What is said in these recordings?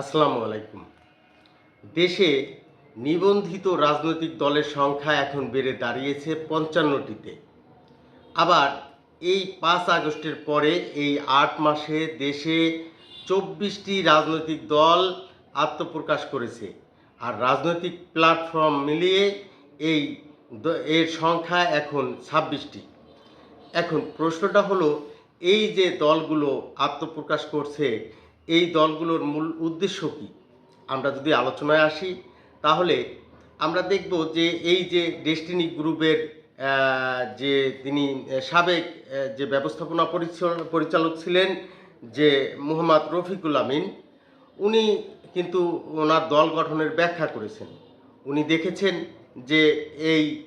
আসসালামু আলাইকুম। দেশে নিবন্ধিত রাজনৈতিক দলের সংখ্যা এখন বেড়ে দাঁড়িয়েছে পঞ্চান্নটিতে। আবার এই পাঁচ আগস্টের পরে এই আট মাসে দেশে চব্বিশটি রাজনৈতিক দল আত্মপ্রকাশ করেছে আর রাজনৈতিক প্ল্যাটফর্ম মিলিয়ে এই এর সংখ্যা এখন ছাব্বিশটি। এখন প্রশ্নটা হলো, এই যে দলগুলো আত্মপ্রকাশ করছে এই দলগুলোর মূল উদ্দেশ্য কী? আমরা যদি আলোচনায় আসি, তাহলে আমরা দেখব যে এই যে ডেস্টিনি গ্রুপের যে তিনি সাবেক যে ব্যবস্থাপনা পরিচাল- পরিচালক ছিলেন যে মোহাম্মদ রফিকুল আমিন, উনি কিন্তু ওনার দল গঠনের ব্যাখ্যা করেছেন। উনি দেখেছেন যে এই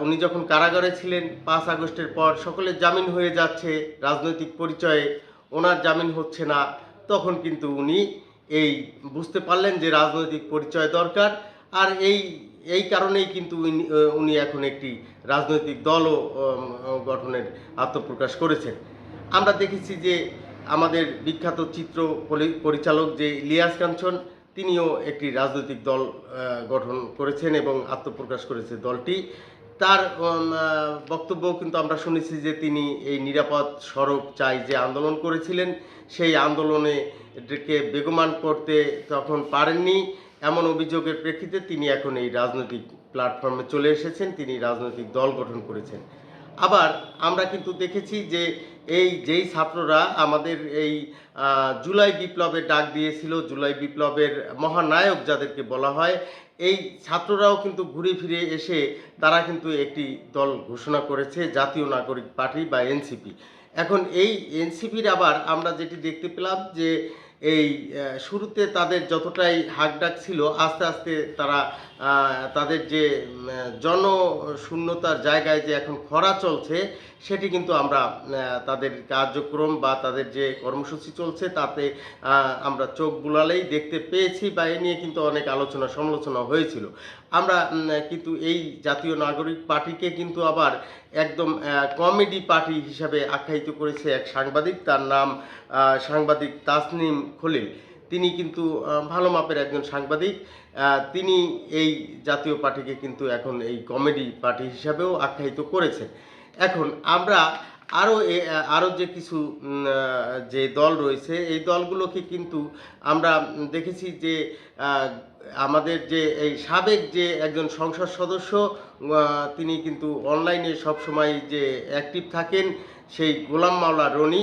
উনি যখন কারাগারে ছিলেন পাঁচ আগস্টের পর, সকলের জামিন হয়ে যাচ্ছে, রাজনৈতিক পরিচয়ে, ওনার জামিন হচ্ছে না। তখন কিন্তু উনি এই বুঝতে পারলেন যে রাজনৈতিক পরিচয় দরকার। আর এই এই কারণেই কিন্তু উনি- এখন একটি রাজনৈতিক দলও গঠনের আত্মপ্রকাশ করেছেন। আমরা দেখেছি যে আমাদের বিখ্যাত চিত্র পরি- পরিচালক যে ইলিয়াস কাঞ্চন, তিনিও একটি রাজনৈতিক দল গঠন করেছেন এবং আত্মপ্রকাশ করেছে দলটি। তার বক্তব্য কিন্তু আমরা শুনেছি যে তিনি এই নিরাপদ সড়ক চাই যে আন্দোলন করেছিলেন। সেই আন্দোলনে কে বেগমান করতে তখন পারেননি। এমন অভিযোগের প্রেক্ষিতে তিনি এখন এই রাজনৈতিক প্ল্যাটফর্মে চলে এসেছেন। তিনি রাজনৈতিক দল গঠন করেছেন। আবার আমরা কিন্তু দেখেছি যে এই যেই ছাত্ররা আমাদের এই জুলাই বিপ্লবের ডাক দিয়েছিল, জুলাই বিপ্লবের মহানায়ক যাদেরকে বলা হয়, এই ছাত্ররাও কিন্তু ঘুরে ফিরে এসে তারা কিন্তু একটি দল ঘোষণা করেছে, জাতীয় নাগরিক পার্টি বা এনসিপি। এখন এই এনসিপির আবার আমরা যেটি দেখতে পেলাম যে এই শুরুতে তাদের যতটাই হাকডাক ছিল, আস্তে আস্তে তারা তাদের যে জনশূন্যতার জায়গায় যে এখন খরা চলছে, সেটি কিন্তু আমরা তাদের কার্যক্রম বা তাদের যে কর্মসূচি চলছে, তাতে আমরা চোখ বুলালেই দেখতে পেয়েছি বা এ নিয়ে কিন্তু অনেক আলোচনা সমালোচনা হয়েছিল। আমরা কিন্তু এই জাতীয় নাগরিক পার্টিকে কিন্তু আবার একদম কমেডি পার্টি হিসাবে আখ্যায়িত করেছে এক সাংবাদিক। তার নাম সাংবাদিক তাসনিম খলিল। তিনি কিন্তু ভালো মাপের একজন সাংবাদিক। তিনি এই জাতীয় পার্টিকে কিন্তু এখন এই কমেডি পার্টি হিসাবেও আখ্যায়িত করেছে এখন আমরা আরও আরও যে কিছু যে দল রয়েছে, এই দলগুলোকে কিন্তু আমরা দেখেছি যে আমাদের যে এই সাবেক যে একজন সংসদ সদস্য তিনি কিন্তু অনলাইনে সবসময় যে অ্যাক্টিভ থাকেন, সেই গোলাম মাওলা রনি,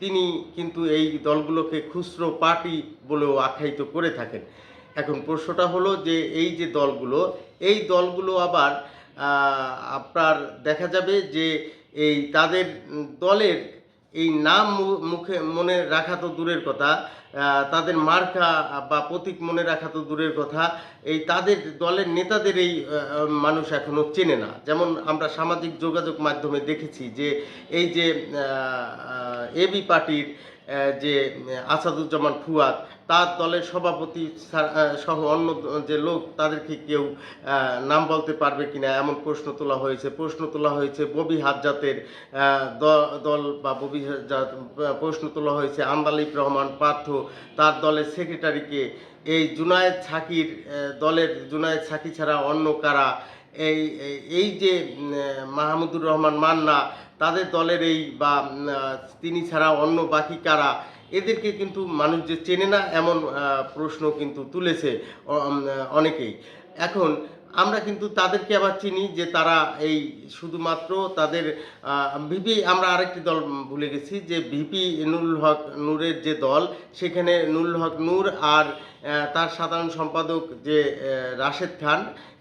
তিনি কিন্তু এই দলগুলোকে খুচরো পার্টি বলেও আখ্যায়িত করে থাকেন। এখন প্রশ্নটা হলো যে, এই যে দলগুলো, এই দলগুলো আবার আপনার দেখা যাবে যে এই তাদের দলের এই নাম মুখে, মনে রাখা তো দূরের কথা তাদের মার্কা বা প্রতীক মনে রাখা তো দূরের কথা, এই তাদের দলের নেতাদের এই মানুষ এখনও চেনে না। যেমন আমরা সামাজিক যোগাযোগ মাধ্যমে দেখেছি যে এই যে এবি পার্টির যে, আসাদুজ্জামান ফুয়াদ তার দলের সভাপতি সহ অন্য যে লোক, তাদেরকে কেউ নাম বলতে পারবে কিনা এমন প্রশ্ন তোলা হয়েছে। প্রশ্ন তোলা হয়েছে ববি দ- দল বা ববি হাজজাত প্রশ্ন তোলা হয়েছে আন্দালিব রহমান পার্থ, তার দলের সেক্রেটারিকে। এই জুনায়েদ ছাকির দলের জুনায়েদ ছাকি ছাড়া অন্য কারা? এই- এই যে মাহমুদুর রহমান মান্না, তাদের দলের এই বা তিনি ছাড়া অন্য বাকি কারা? এদেরকে কিন্তু মানুষ যে চেনে না এমন প্রশ্ন কিন্তু তুলেছে অনেকেই। এখন আমরা কিন্তু তাদেরকে আবার চিনি যে তারা এই শুধুমাত্র তাদের ভিপি, আমরা আরেকটি দল ভুলে গেছি যে ভিপি নুরুল হক নূরের যে দল, সেখানে নুরুল হক নূর আর তার সাধারণ সম্পাদক যে রাশেদ খান,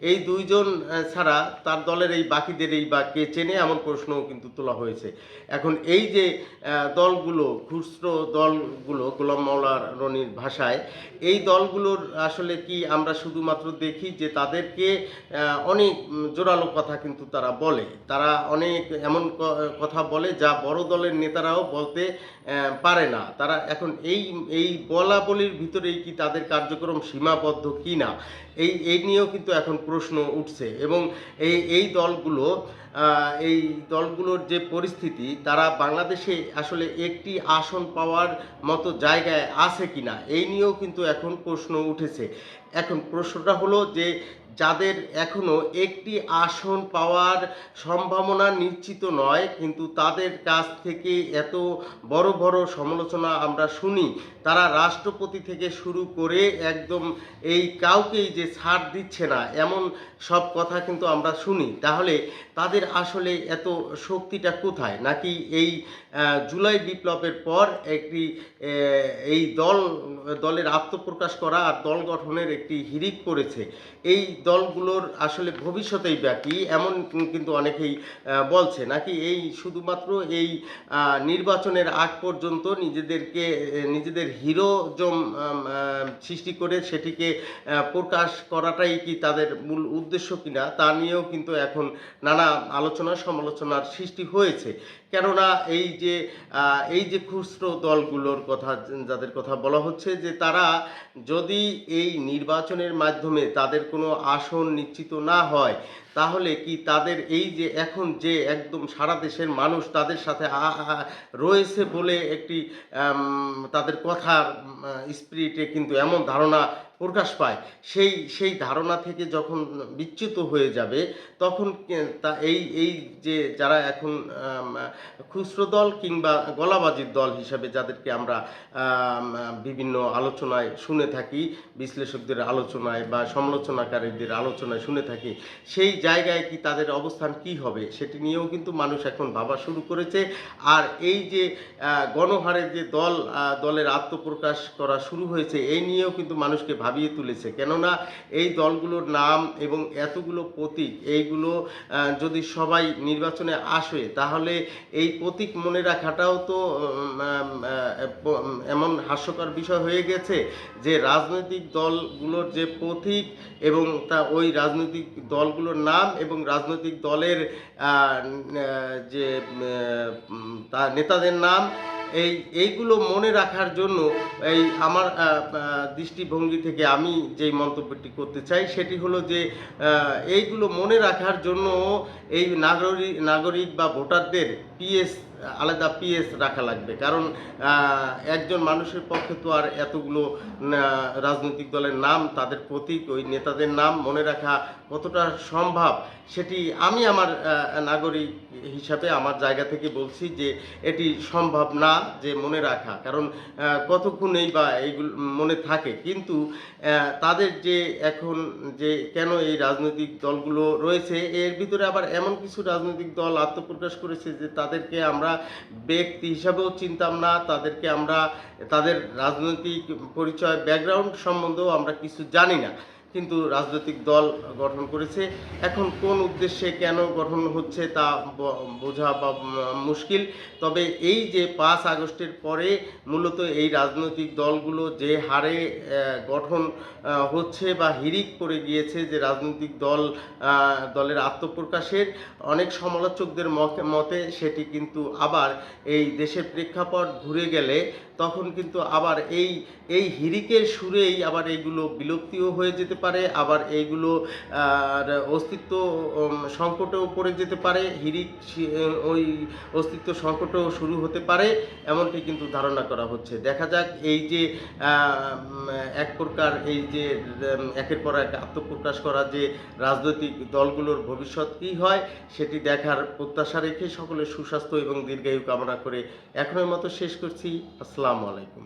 এই দুইজন ছাড়া তার দলের এই বাকিদের এই বা কে চেনে এমন প্রশ্নও কিন্তু তোলা হয়েছে। এখন এই যে দলগুলো, খুচরো দলগুলো, গোলাম মাওলা রনির ভাষায়, এই দলগুলোর আসলে কি আমরা শুধুমাত্র দেখি যে তাদেরকে অনেক জোরালো কথা কিন্তু তারা বলে। তারা অনেক এমন কথা বলে যা বড় দলের নেতারাও বলতে পারে না। তারা এখন এই এই বলা বলির ভিতরেই কি তাদের কার্যক্রম সীমাবদ্ধ কি না এই এই নিয়েও কিন্তু এখন প্রশ্ন উঠছে। এবং এই এই দলগুলো এই দলগুলোর যে পরিস্থিতি, তারা বাংলাদেশে আসলে একটি আসন পাওয়ার মতো জায়গায় আছে কি না এই নিয়েও কিন্তু এখন প্রশ্ন উঠেছে। এখন প্রশ্নটা হলো যে যাদের এখনও একটি আসন পাওয়ার সম্ভাবনা নিশ্চিত নয়, কিন্তু তাদের কাছ থেকে এত বড় বড় সমালোচনা আমরা শুনি। তারা রাষ্ট্রপতি থেকে শুরু করে একদম এই কাউকেই যে ছাড় দিচ্ছে না, এমন সব কথা কিন্তু আমরা শুনি। তাহলে তাদের আসলে এত শক্তিটা কোথায়? নাকি এই জুলাই বিপ্লবের পর একটি এই দল, দলের আত্মপ্রকাশ করা আর দল গঠনের একটি হিরিক করেছে এই দলগুলোর আসলে ভবিষ্যতেই ব্যাপী, এমন কিন্তু অনেকেই বলছে। নাকি এই শুধুমাত্র এই নির্বাচনের আগ পর্যন্ত নিজেদেরকে নিজেদের হিরোজম সৃষ্টি করে সেটিকে প্রকাশ করাটাই কি তাদের মূল উদ্দেশ্য কিনা, তা নিয়েও কিন্তু এখন নানা আলোচনা, সমালোচনার সৃষ্টি হয়েছে। কেননা এই যে এই যে খুচরো দলগুলোর কথা, যাদের কথা বলা হচ্ছে যে তারা যদি এই নির্বাচনের মাধ্যমে তাদের কোনো আসন নিশ্চিত না হয়, তাহলে কি তাদের এই যে এখন যে একদম সারা দেশের মানুষ তাদের সাথে রয়েছে বলে একটি তাদের কথার স্পিরিটে কিন্তু এমন ধারণা প্রকাশ পায়। সেই সেই ধারণা থেকে যখন বিচ্যুত হয়ে যাবে তখন তা এই এই যে যারা এখন খুচরো দল কিংবা গলাবাজির দল হিসাবে যাদেরকে আমরা বিভিন্ন আলোচনায় শুনে থাকি বিশ্লেষকদের আলোচনায় বা সমালোচনাকারীদের আলোচনায় শুনে থাকি সেই জায়গায় কি তাদের অবস্থান কি হবে সেটি নিয়েও কিন্তু মানুষ এখন ভাবা শুরু করেছে। আর এই যে আহ, গণহারে যে দল দলের আত্মপ্রকাশ করা শুরু হয়েছে এই নিয়েও কিন্তু মানুষকে ভাবিয়ে তুলেছে। কেননা এই দলগুলোর নাম এবং এতগুলো প্রতীক, এইগুলো যদি সবাই নির্বাচনে আসে, তাহলে এই প্রতীক মনে রাখাটাও তো এমন হাস্যকর বিষয় হয়ে গেছে যে রাজনৈতিক দলগুলোর যে প্রতীক এবং তা ওই রাজনৈতিক দলগুলোর নাম এবং রাজনৈতিক দলের যে তা নেতাদের নাম এই, এইগুলো মনে রাখার জন্য এই আমার দৃষ্টিভঙ্গি থেকে আমি যেই মন্তব্যটি করতে চাই সেটি হলো যে এইগুলো মনে রাখার জন্য এই নাগরিক নাগরিক বা ভোটারদের পিএস আলাদা পিএস রাখা লাগবে। কারণ একজন মানুষের পক্ষে তো আর এতগুলো রাজনৈতিক দলের নাম, তাদের প্রতীক, ওই নেতাদের নাম মনে রাখা কতটা সম্ভব, সেটি আমি আমার নাগরিক হিসাবে আমার জায়গা থেকে বলছি যে এটি সম্ভব না যে মনে রাখা। কারণ কতক্ষণেই বা এইগুলো, মনে থাকে। কিন্তু তাদের যে এখন যে কেন এই রাজনৈতিক দলগুলো রয়েছে, এর ভিতরে আবার এমন কিছু রাজনৈতিক দল আত্মপ্রকাশ করেছে যে তাদেরকে আমরা ব্যক্তি হিসাবেও চিনতাম না, তাদেরকে আমরা, তাদের রাজনৈতিক পরিচয় ব্যাকগ্রাউন্ড সম্বন্ধেও আমরা কিছু জানি না। কিন্তু রাজনৈতিক দল গঠন করেছে। এখন কোন উদ্দেশ্যে কেন গঠন হচ্ছে তা বোঝা বা মুশকিল। তবে এই যে পাঁচ আগস্টের পরে মূলত এই রাজনৈতিক দলগুলো যে হারে গঠন হচ্ছে বা হিরিক পড়ে গিয়েছে যে রাজনৈতিক দল দলের আত্মপ্রকাশের, অনেক সমালোচকদের মতে- মতে সেটি কিন্তু আবার এই দেশের প্রেক্ষাপট ঘুরে গেলে তখন কিন্তু আবার এই এই হিরিকের সুরেই আবার এইগুলো বিলুপ্তিও হয়ে যেতে পারে, আবার এইগুলো অস্তিত্ব সংকটেও পড়ে যেতে পারে, হিরিক ওই অস্তিত্ব সংকটও শুরু হতে পারে, এমনটি কিন্তু ধারণা করা হচ্ছে। দেখা যাক এই যে এক প্রকার এই যে একের পর এক আত্মপ্রকাশ করা যে রাজনৈতিক দলগুলোর ভবিষ্যৎ কী হয়, সেটি দেখার প্রত্যাশা রেখে সকলের সুস্বাস্থ্য এবং দীর্ঘায়ু কামনা করে এখনের মতো শেষ করছি। আসসালামু আলাইকুম।